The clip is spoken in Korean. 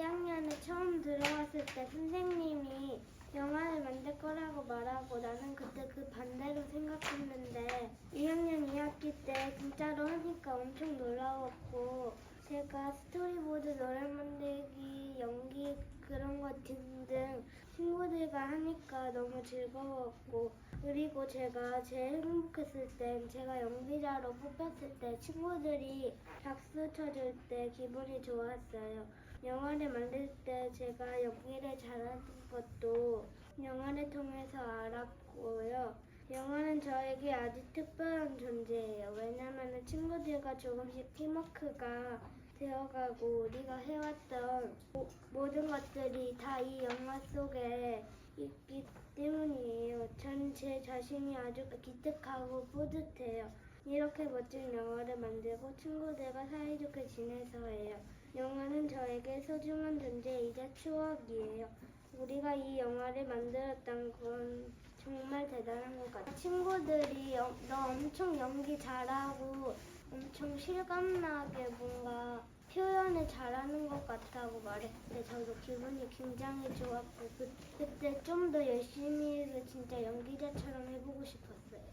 2학년에 처음 들어왔을 때 선생님이 영화를 만들 거라고 말하고 나는 그때 그 반대로 생각했는데 2학년 2학기 때 진짜로 하니까 엄청 놀라웠고 제가 스토리보드 노래 만들기, 연기 그런 거 등등 친구들과 하니까 너무 즐거웠고 그리고 제가 제일 행복했을 땐 제가 연기자로 뽑혔을 때 친구들이 박수 쳐줄 때 기분이 좋았어요. 영화를 만들 때 제가 연기를 잘하는 것도 영화를 통해서 알았고요. 영화는 저에게 아주 특별한 존재예요. 왜냐하면 친구들과 조금씩 팀워크가 되어가고 우리가 해왔던 모- 모든 것들이 다 이 영화 속에 있기 때문이에요. 전 제 자신이 아주 기특하고 뿌듯해요. 이렇게 멋진 영화를 만들고 친구들과 사이좋게 지내서예요. 영화는 저에게 소중한 존재이자 추억이에요. 우리가 이 영화를 만들었던 건 정말 대단한 것 같아요. 친구들이 어- 너 엄청 연기 잘하고 엄청 실감나게 뭔가 표현을 잘하는 것 같다고 말했을 때 저도 기분이 굉장히 좋았고 그, 그때 좀 더 열심히 해서 진짜 연기자처럼 해보고 싶었어요.